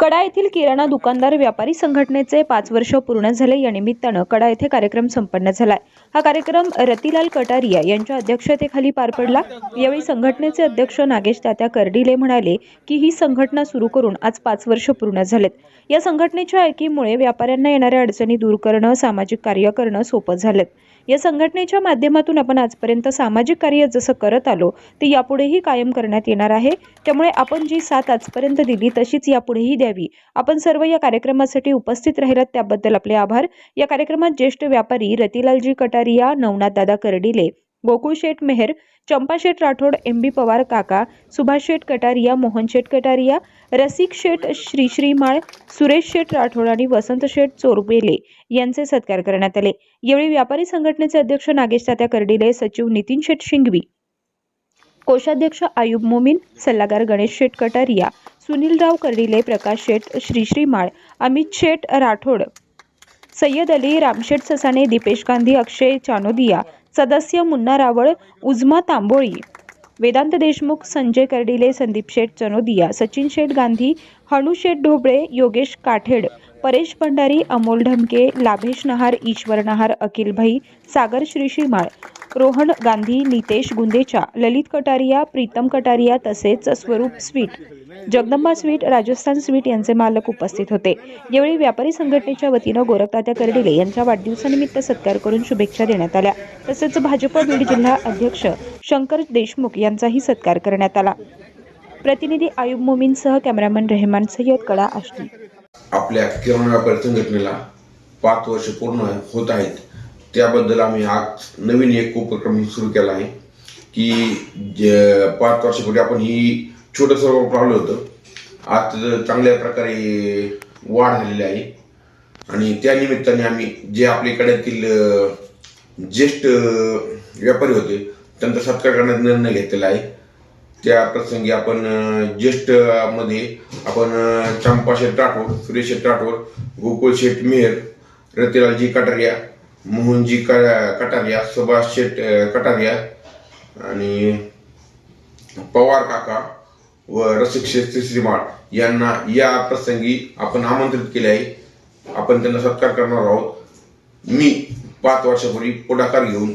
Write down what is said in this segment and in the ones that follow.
कडा येथील किराणा दुकानदार व्यापारी संघटनेचे पाच वर्ष पूर्ण झाले. या निमित्तानं कडा येथे कार्यक्रम संपन्न झालाय. हा कार्यक्रम रतिलाल कटारिया यांच्या अध्यक्षतेखाली पार पडला. यावेळी संघटनेचे अध्यक्ष नागेश तात्या कर्डिले म्हणाले की ही संघटना सुरू करून आज पाच वर्ष पूर्ण झालेत. या संघटनेच्या ऐकीमुळे व्यापाऱ्यांना येणाऱ्या अडचणी दूर करणं सामाजिक कार्य करणं सोपं झालं या संघटनेच्या माध्यमातून आपण आजपर्यंत सामाजिक कार्य जसं करत आलो ते यापुढेही कायम करण्यात येणार आहे. त्यामुळे आपण जी साथ आजपर्यंत दिली तशीच यापुढेही द्यावी. आपण सर्व या कार्यक्रमासाठी उपस्थित राहिलात त्याबद्दल आपले आभार. या कार्यक्रमात ज्येष्ठ व्यापारी रतिलालजी कटारिया नवनाथ दादा कर्डिले गोकुळ शेठ मेहर चंपा शेठ राठोड एम बी पवार काका सुभाष शेठ कटारिया मोहन शेठ कटारिया रसिक शेठ श्रीश्रीमाळ सुरेश शेठ राठोड आणि वसंत शेठ चोरबेले यांचे सत्कार करण्यात आले. यावेळी व्यापारी संघटनेचे अध्यक्ष नागेश तात्या कर्डिले सचिव नितीन शेठ शिंगवी कोषाध्यक्ष आयुब मोमीन सल्लागार गणेश शेठ कटारिया सुनीलराव कर्डिले प्रकाश शेठ श्री श्रीमाळ अमित शेठ राठोड सय्यद अली रामशेठ ससाणे दीपेश गांधी अक्षय चानोदिया सदस्य मुन्ना रावळ उजमा तांबोळी. वेदांत देशमुख संजय कर्डिले संदीप शेठ चनोदिया सचिन शेठ गांधी हणू ढोबळे योगेश काठेड परेश भंडारी अमोल ढमके लाभेश नहार ईश्वर नहार अखिल भाई सागर श्रीशीमाळ रोहन गांधी नितेश गुंदेचा ललित कटारिया प्रीतम कटारिया तसेच Swaroop sweet Jagdamba sweet Rajasthan sweet यांचे मालक उपस्थित होते. यावेळी व्यापारी संघटनेच्या वतीनं गोरखतात्या कर्डिले यांच्या वाढदिवसानिमित्त सत्कार करून शुभेच्छा देण्यात आल्या. तसेच भाजप बीड जिल्हा अध्यक्ष शंकर देशमुख यांचाही सत्कार करण्यात आला. प्रतिनिधी आयुब मोमीनसह कॅमेरामन रेहमान सय्यद कडा आष्टी. आपल्या किराणा व्यापारी संघटनेला पाच वर्ष पूर्ण होत आहेत. त्याबद्दल आम्ही आज नवीन एक उपक्रम सुरू केला आहे की पाच वर्षापूर्वी आपण ही छोटंसं स्वरूप होतं. आज चांगल्या प्रकारे वाढ झालेली आहे. आणि त्या निमित्ताने आम्ही जे आपल्याकडे ज्येष्ठ व्यापारी होते त्यांचा सत्कार करण्याचा निर्णय घेतलेला आहे. त्या प्रसंगी आपण ज्येष्ठमध्ये ज्येष्ठमध्ये आपण अ, चंपा शेठ राठोड सुरेश शेठ राठोड गोकुळ शेठ मेहर रतिलालजी कटारिया मोहनजी क- कटारिया सुभाष शेठ कटारिया आणि पवार काका व रसिक शेठ श्रीमाळ यांना या प्रसंगी आपण आमंत्रित केले आहे. आपण त्यांना सत्कार करणार आहोत. मी पाच वर्षापूर्वी पुढाकार घेऊन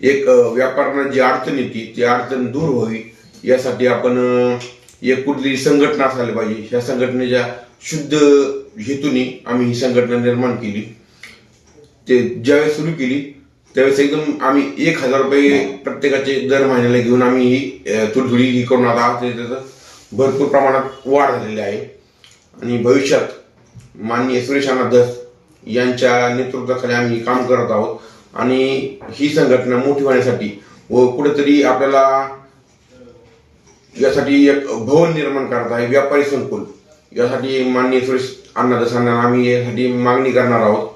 एक व्यापाऱ्यांना जी अडचण येते ती अडचण दूर व्हावी. यासाठी आपण एक कुठली संघटना असायला पाहिजे. ह्या संघटनेच्या शुद्ध हेतूने आम्ही ही संघटना निर्माण केली. ते ज्यावेळेस सुरू केली त्यावेळेस एकदम आम्ही एक हजार रुपये प्रत्येकाचे दर महिन्याला घेऊन आम्ही ही थोडी थोडी ही करून आता त्याचं भरपूर प्रमाणात वाढ झालेली आहे. आणि भविष्यात माननीय सुरेश अण्णा धस यांच्या नेतृत्वाखाली आम्ही काम करत आहोत. आणि ही संघटना मोठी होण्यासाठी व कुठेतरी आपल्याला यासाठी एक भवन निर्माण करत आहे व्यापारी संकुल. यासाठी माननीय सुरेश अण्णा दसांना आम्ही यासाठी मागणी करणार आहोत.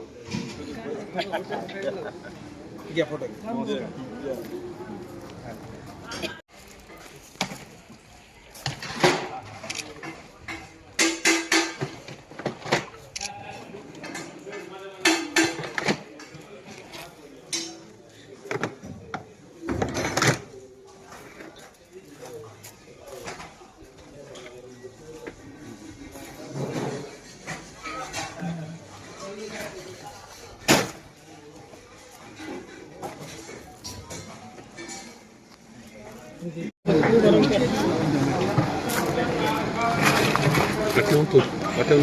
Patrão tudo. Patrão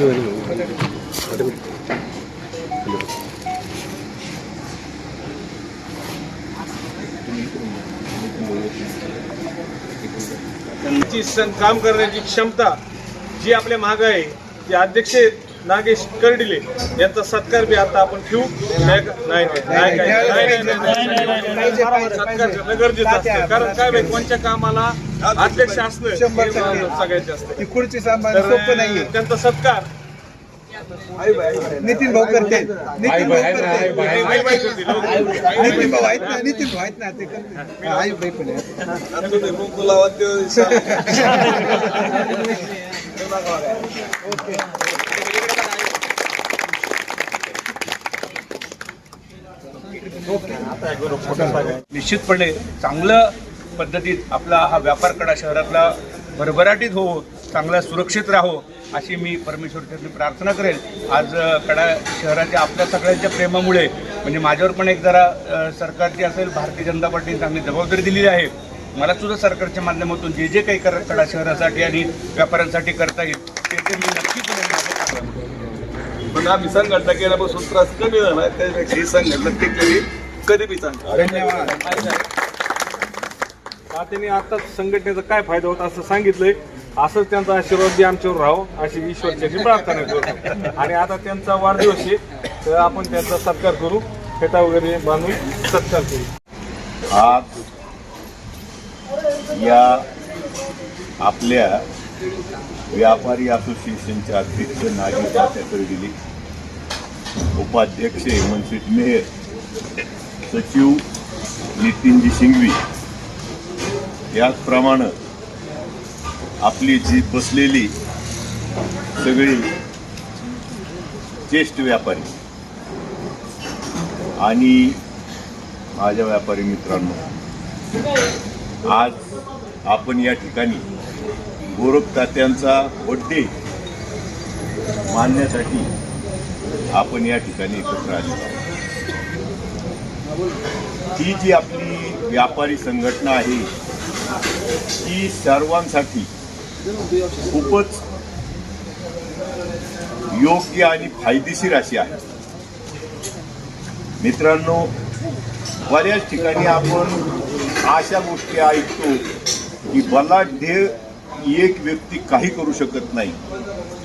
não काम करण्याची क्षमता जी आपल्या माग आहे ती अध्यक्ष नागेश कर्डिले यांचा सत्कार बी आता आपण ठेवू नाही का- नाही नाही नाही काय- नाही, नाही, नाही, नाही, नाही, नाही. सत्कार करणं गरजेचं असतं कारण काय माहिती कोणत्या कामाला अध्यक्ष असणं हे सगळ्यात जास्त ती खुर्ची सांभाळणं सोपं तर नाहीये त्यांचा सत्कार नितीन भाऊ करते नितीन भाऊ करते. नितीन भाऊ आहेत ना नितीन भाऊ आहेत ना ते करते आई बाई पण आहे. निश्चितपणे चांगलं पद्धतीत आपला हा व्यापार कडा शहरातला भरभराटीत हो चांगला सुरक्षित राहो अशी मी परमेश्वरची प्रार्थना करेल. आज कडा शहराच्या आपल्या सगळ्यांच्या प्रेमामुळे म्हणजे माझ्यावर पण एक जरा सरकारची असेल भारतीय जनता पार्टीने चांगली जबाबदारी दिलेली आहे. मला सुद्धा सरकारच्या माध्यमातून जे जे काही कर कडा शहरासाठी आणि व्यापाऱ्यांसाठी करता येईल ते ते मी करणार. पण आम्ही संघटना केल्यापासून त्रास कमी झाला. त्यापेक्षा ही संघटना टिकलेली कधी बी चांगली. धन्यवाद. त्यांनी आताच संघटनेचा काय फायदा होता असं सांगितलंय. असंच त्यांचा आशीर्वाद बी आमच्यावर राहावं अशी ईश्वरची प्रार्थना करतो. आणि आता त्यांचा वाढदिवस आहे तर आपण त्यांचा सत्कार करू. फेटा वगैरे बांधून सत्कार करू. आज या आपल्या व्यापारी असोसिएशनचे अध्यक्ष नागी तात्याकडे दिली. उपाध्यक्ष हेमंतसिंह मेहर सचिव नितीनजी शिंगवी. याचप्रमाणे आपली जी बसलेली सगळी ज्येष्ठ व्यापारी आणि माझ्या व्यापारी मित्रांनो आज आपण या ठिकाणी गोरख तात्यांचा बड्डे मानण्यासाठी आपण या ठिकाणी एकत्र आलेलो आहोत. ही जी आपली व्यापारी संघटना आहे ती सर्वांसाठी खूपच योग्य आणि फायदेशीर अशी आहे. मित्रांनो बऱ्याच ठिकाणी आपण अशा गोष्टी ऐकतो की बलाढ्य एक व्यक्ती काही करू शकत नाही.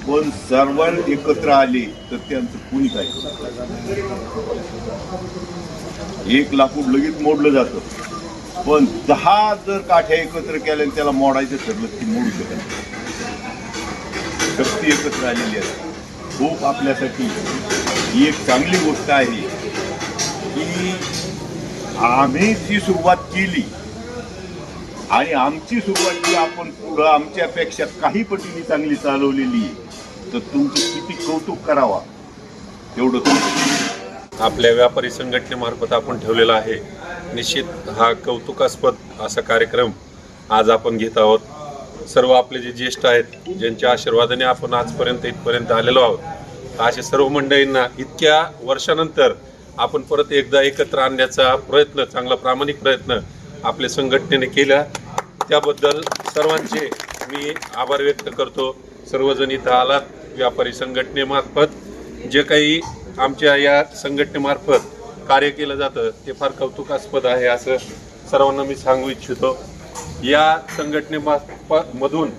पण सर्व एकत्र आले तर त्यांचं कुणी काय करू एक लाकूड लगेच मोडलं जातं. पण दहा जर काठ्या एकत्र केल्या त्याला मोडायचं ठरलं की मोडू शकत शक्ती एकत्र आलेली आहे. खूप आपल्यासाठी ही एक चांगली गोष्ट आहे की आम्ही जी सुरुवात केली आणि आमची सुरुवात जी आपण पुढं आमच्यापेक्षा काही पटीने चांगली चालवलेली आहे, तर तुमचं किती कौतुक करावा? एवढं तुम्ही आपल्या व्यापारी संघटनेमार्फत आपण ठेवलेला आहे. निश्चित हा कौतुकास्पद असा कार्यक्रम आज आपण घेत आहोत. सर्व आपले जे ज्येष्ठ आहेत ज्यांच्या आशीर्वादाने आपण आजपर्यंत इथपर्यंत आलेलो आहोत अशा सर्व मंडळींना इतक्या वर्षानंतर आपण परत एकदा एकत्र आणण्याचा प्रयत्न चांगला प्रामाणिक प्रयत्न आपल्या संघटनेने केला. त्याबद्दल सर्वांचे मी आभार व्यक्त करतो. सर्वजण इथं आलात व्यापारी संघटनेमार्फत. जे काही आमच्या या संघटनेमार्फत कार्य केलं जातं ते फार कौतुकास्पद आहे असं सर्वांना मी सांगू इच्छितो. या संघटनेमार्फत मधून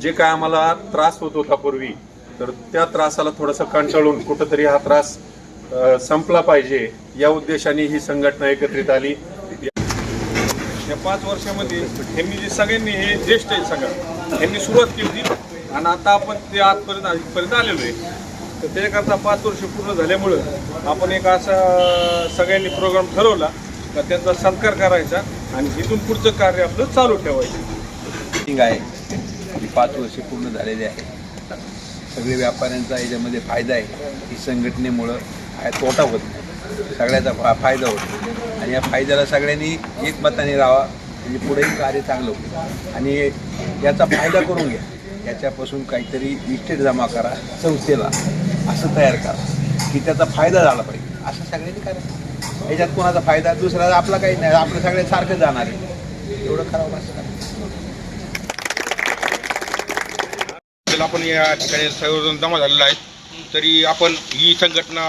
जे काय आम्हाला त्रास होत होता पूर्वी तर त्या त्रासाला थोडासा कंटाळून कुठंतरी हा त्रास संपला पाहिजे. या उद्देशाने ही संघटना एकत्रित आली. या पाच वर्षामध्ये ह्यांनी जे सगळ्यांनी हे ज्येष्ठ आहे सगळं ह्यांनी सुरुवात केली होती. आणि आता आपण ते आजपर्यंत इथपर्यंत आलेलो आहे. तर त्याच्याकरता पाच वर्ष पूर्ण झाल्यामुळं आपण एक असा सगळ्यांनी प्रोग्राम ठरवला का त्यांचा सत्कार करायचा आणि इथून पुढचं कार्य आपलं चालू ठेवायचं. आहे. ही पाच वर्षे पूर्ण झालेली आहे. सगळे व्यापाऱ्यांचा याच्यामध्ये फायदा आहे. ही संघटनेमुळं तोटा होत नाही. सगळ्याचा फा फायदा होतो. आणि या फायद्याला सगळ्यांनी एकमताने राहा म्हणजे पुढेही कार्य चांगलं होईल. आणि याचा फायदा करून घ्या. याच्यापासून काहीतरी इस्टेट जमा करा संस्थेला असं तयार करा की त्याचा फायदा झाला पाहिजे. असं सगळ्यांनी करा. याच्यात कोणाचा फायदा दुसरा आपला काही नाही. आपलं सगळे सारखं जाणार आहे. एवढं करावं असं आपण या ठिकाणी सर्वजण जमा झालेला आहे. तरी आपण ही संघटना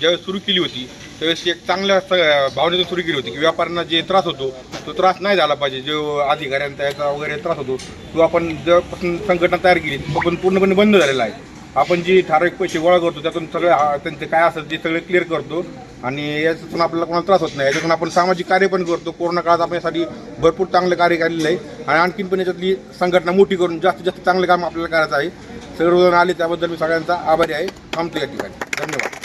ज्यावेळेस सुरू केली होती त्यावेळेस एक चांगल्या भावनेतून सुरू केली होती की व्यापाऱ्यांना जे त्रास होतो तो त्रास नाही झाला पाहिजे. जो अधिकाऱ्यांचा याचा वगैरे त्रास होतो तो आपण जेव्हापासून संघटना तयार केली तो पण पूर्णपणे बंद झालेला आहे. आपण जी ठराविक पैसे गोळा करतो त्यातून सगळे हा- त्यांचे काय असेल ते सगळे क्लिअर करतो आणि याच्यातून आपल्याला कोणाला त्रास होत नाही. याच्यातून आपण सामाजिक कार्य पण करतो. कोरोना काळात आपल्यासाठी भरपूर चांगलं कार्य केलेलं आहे आणि आणखीन पण याच्यातली संघटना मोठी करून जास्तीत जास्त चांगलं काम आपल्याला करायचं आहे. सर्वजण आले त्याबद्दल मी सगळ्यांचा आभारी आहे. थांबतो या ठिकाणी. धन्यवाद.